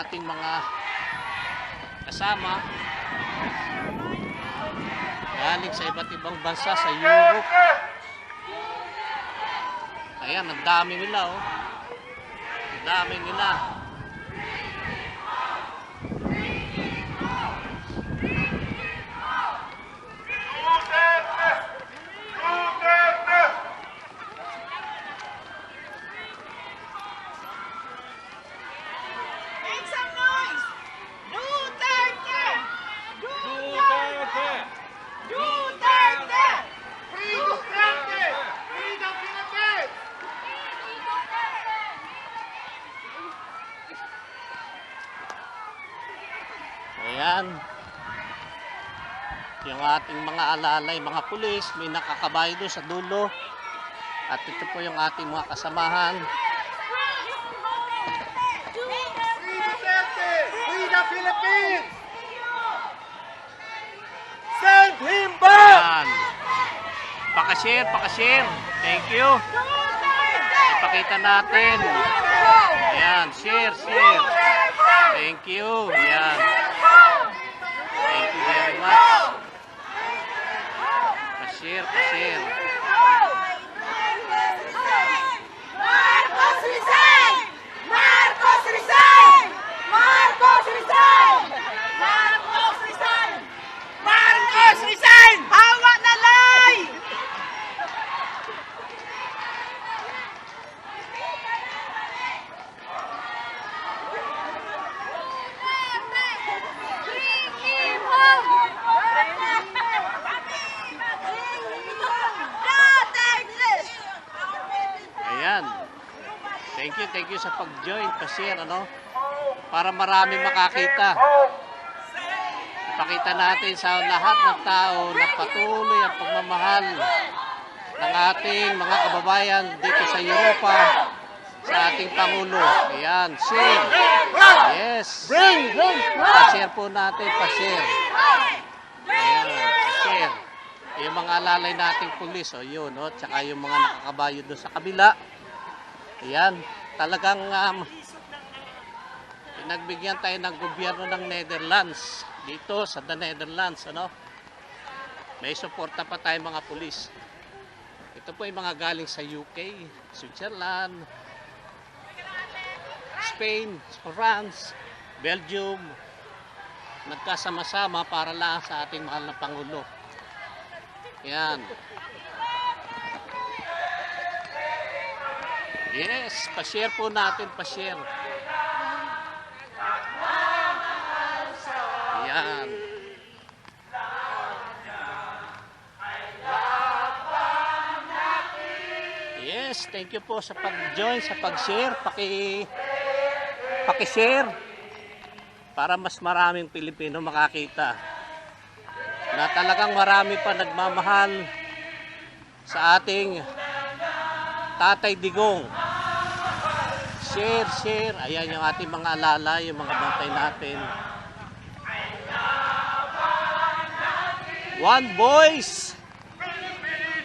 ating mga kasama. Galing sa iba't ibang bansa sa Europe. Ayan, ang dami nila oh. Ang dami nila. Make some noise! Duterte! Duterte! Duterte! Free Duterte! Free the Philippines! Ayan. Yung ating mga alalay, mga pulis, may nakakabayo doon sa dulo. At ito po yung ating mga kasamahan. Philippines! Send him back! Ayan. Pakashare, pakashare. Thank you. Ipakita natin. Ayan, share, share. Thank you. Ayan. Thank you very much. Pa-share, pa-share. You, sa pag-join, pa-share, ano? Para marami makakita. Ipakita natin sa lahat ng tao na patuloy ang pagmamahal ng ating mga kababayan dito sa Europa sa ating Pangulo. Ayan, share. Yes. Pa-share po natin, pa-share. Ayan, pa-share. Yung mga alalay nating pulis, o yun, o, tsaka yung mga nakakabayo doon sa kabila. Ayan, talagang um, pinagbigyan tayo ng gobyerno ng Netherlands dito sa the Netherlands, ano? May suporta pa tayo mga pulis. Ito po yung mga galing sa UK, Switzerland, Spain, France, Belgium, nagkasama-sama para lang sa ating mahal na Pangulo. Yan. Yes, pa-share po natin, pa-share. Yan. Yes, thank you po sa pag-join, sa pag-share, paki paki-share para mas maraming Pilipino makakita na talagang marami pa nagmamahal sa ating Tatay Digong. Share, share. Ayan yung ating mga alala, yung mga bantay natin. One voice.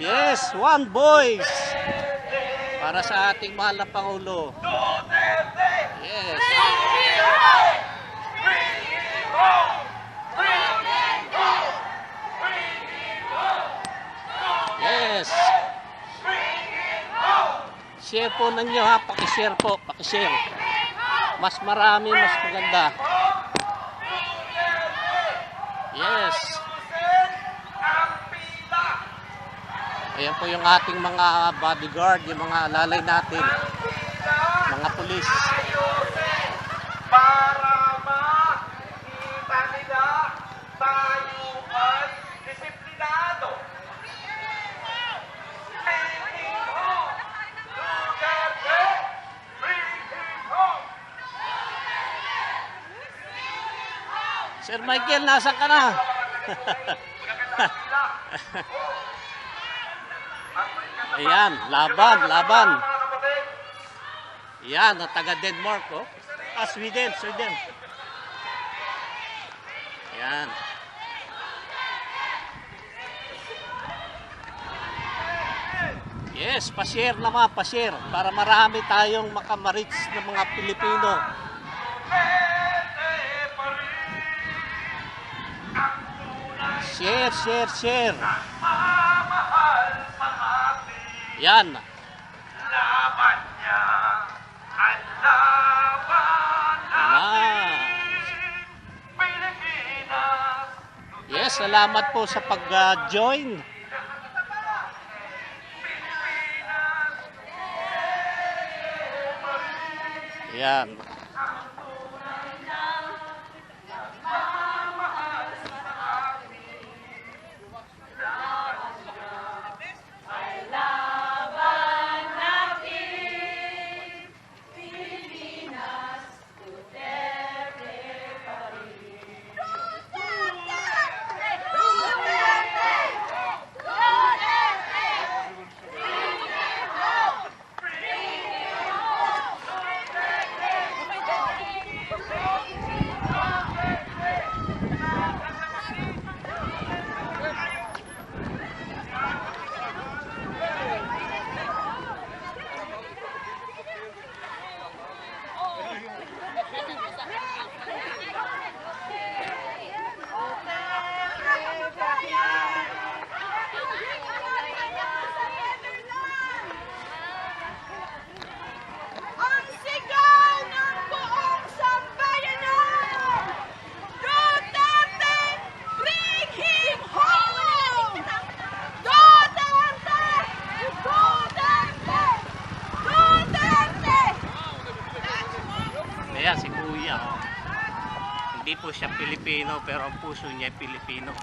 Yes, one voice. Para sa ating mahal na Pangulo. Yes. Share po ninyo ha, paki-share po, paki-share. Mas marami, mas maganda. Yes. Ayan po yung ating mga bodyguard, yung mga alalay natin, mga pulis. Sir Michael, nasa ka na? Ayan, laban, laban. Ayan, at taga Denmark, oh. Ah, Sweden, Sweden. Ayan. Yes, pa-share naman, pa-share para marami tayong makamarits ng mga Pilipino. Share, share, share. Yan. laban niya. Ang laban Pilipinas. Yes, salamat po sa pag-join. Yan. Ang sigaw ng buong sambayanan! Duterte, bring him home! Duterte! Duterte! Duterte! Ayan, si Kuya. oh. Hindi po siya Pilipino, pero ang puso niya Pilipino.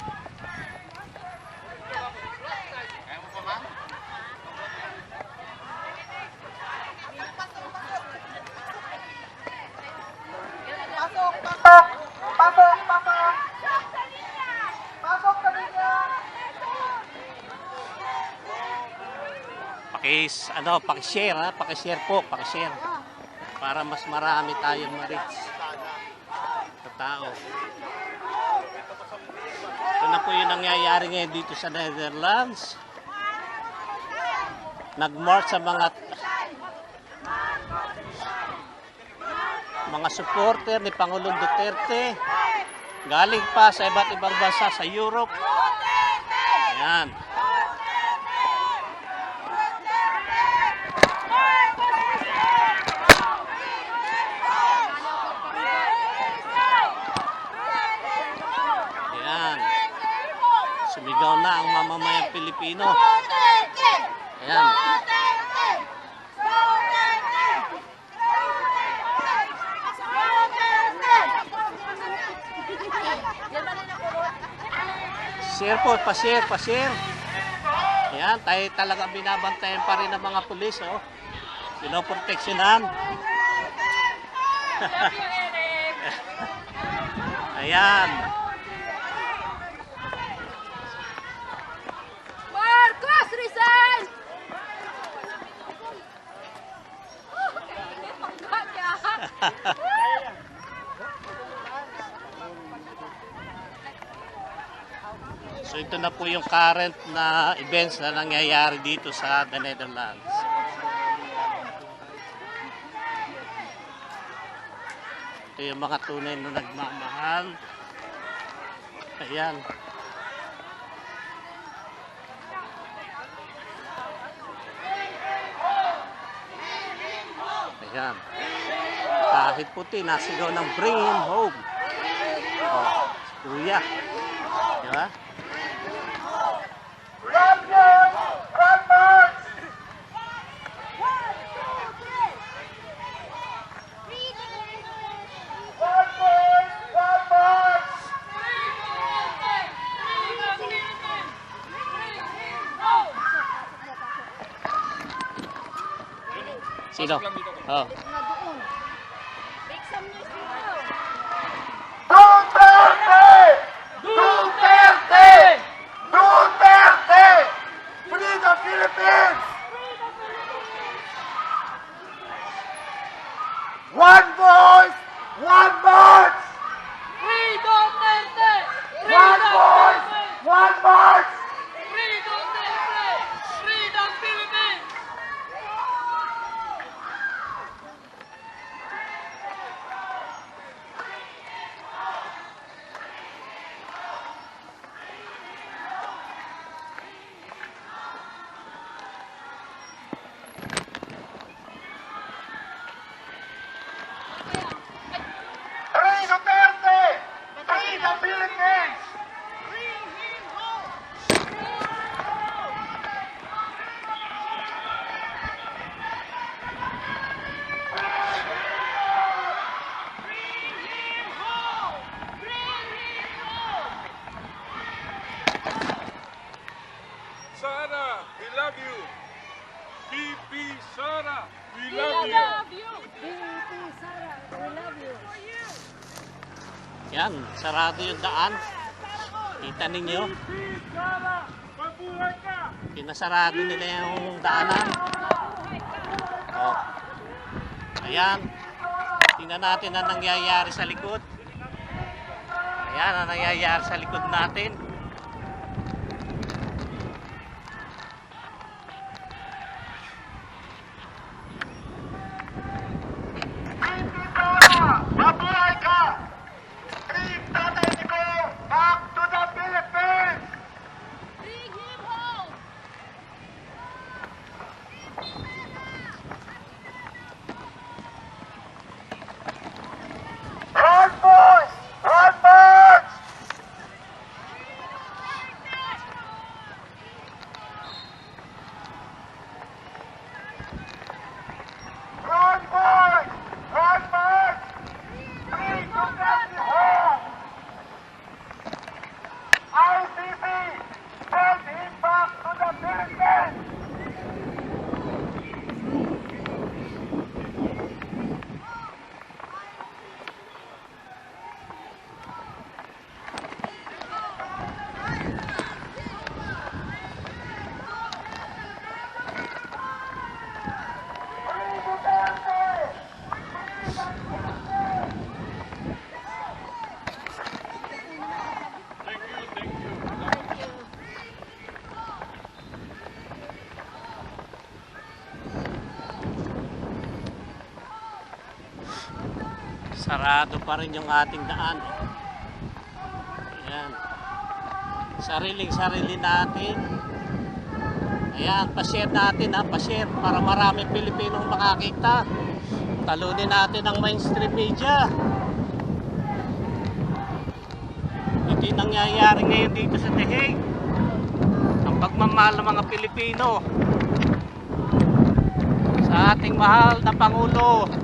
Pasok! Pasok! Pasok! Pasok! Pasok sa linya! Pakis, ano, pakishare ha, pakishare po, pakishare. Para mas marami tayong ma-reach tao. Ito na po yung nangyayari ngayon dito sa Netherlands. Nag-march sa mga mga supporter ni Pangulong Duterte. Galing pa sa iba't ibang bansa sa Europe. Ayan. Sumigaw na ang mamamayang Pilipino. Ayan. Share po, pa-share, pa-share. Ayan, tayo talaga binabantayan pa rin ng mga pulis, oh. Pinoproteksyonan. Ayan. Marcos So ito na po yung current na events na nangyayari dito sa the Netherlands. Ito yung mga tunay na nagmamahal. Ayan. Ayan. Kahit puti, nasigaw ng bring him home. Oh, kuya. Di ba? Run, boys! Run, boys! Run, boys! Run, boys! Sino? Oh. Duterte! Duterte! Duterte! Free the Philippines! One voice, one march! One voice, one march! Sara, we love you. PP Sara, we love We you. love you. BP Sara, we love you. Yan, sarado yung daan. Kita ninyo, pinasarado nila yung daanan. Oh. Ayan. Tingnan natin ang nangyayari sa likod. Ayan ang nangyayari sa likod natin. Mabuhay ka! Bring Tatay Nico back to the Philippines! Bring him home. Run, boys! Run, boys! Run, boys! Run, boys! Bring Duterte home! ICC! Send him back to the Philippines! Bring Duterte! Sarado pa rin yung ating daan. Ayan. Sariling sarili natin. Ayan, pa-share natin ha, pa-share para maraming Pilipinong makakita. Talunin natin ang mainstream media. Hindi nangyayari ngayon dito sa Teheg. Ang pagmamahal ng mga Pilipino sa ating mahal na Pangulo.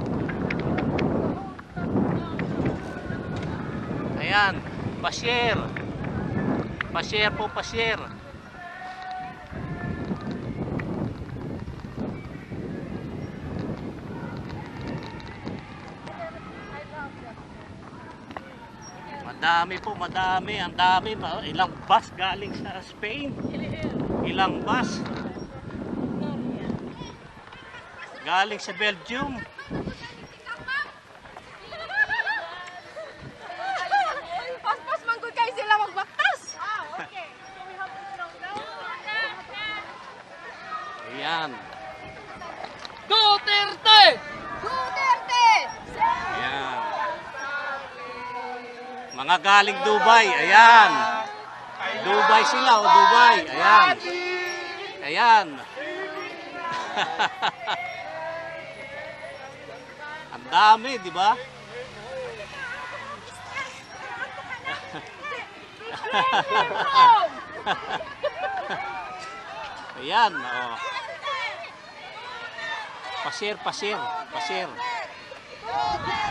Ayan, pa-share. Pa-share po, pa-share. Madami po, madami. Ang dami. Ilang bus galing sa Spain. Ilang bus. Galing sa Belgium. Pas-pas man good kayo sila magbaktas. Ah, okay. So we have to slow down. Ayan. Duterte! Duterte! Ayan. Mga galing Dubai. Ayan. Dubai sila, o Dubai. Ayan. Ayan. Ang dami, di ba? Ayan, oh. Pasir, pasir, pasir.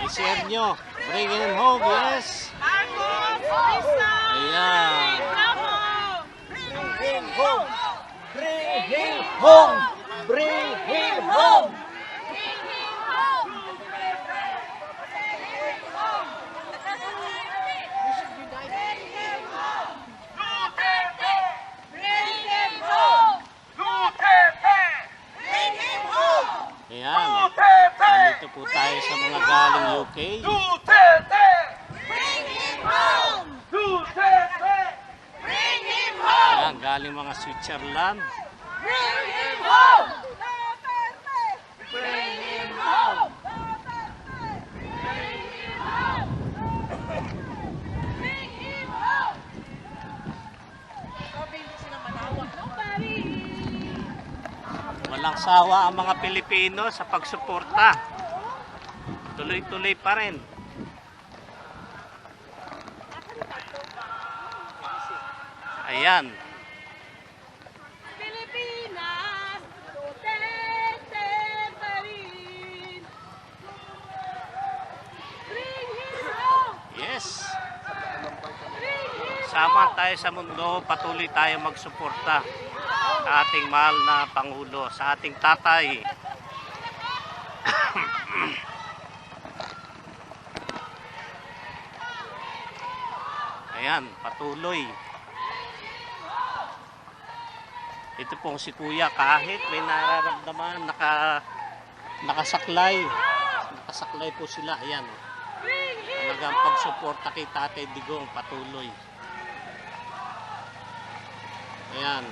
I-share nyo. Bring him home, yes. Ayan. Duterte! Ayan. Duterte! Nandito po tayo sa mga galing UK. Duterte! home! Duterte! Bring him home! Ayan, galing mga Switzerland. Bring him home! Bring him home! Walang sawa ang mga Pilipino sa pagsuporta. Tuloy-tuloy pa rin. Ayan. Yes. Sama tayo sa mundo, patuloy tayo magsuporta sa ating mahal na Pangulo, sa ating tatay. Ayan, patuloy. Ito pong si Kuya, kahit may nararamdaman, naka, nakasaklay. Nakasaklay po sila, ayan. Talagang pagsuporta kay Tatay Digong, patuloy. Ayan.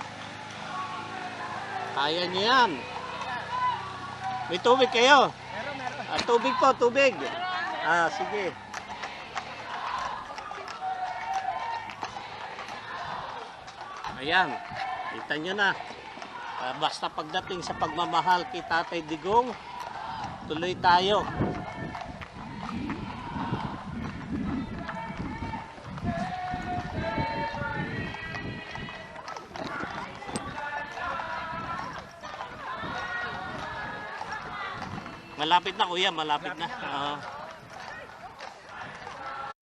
Kaya niyo yan. May tubig kayo? Meron, meron. Ah, tubig po, tubig. Ah, sige. Ayan, kita nyo na. Ah, basta pagdating sa pagmamahal kay Tatay Digong, tuloy tayo. Malapit na kuya, malapit na. Oo.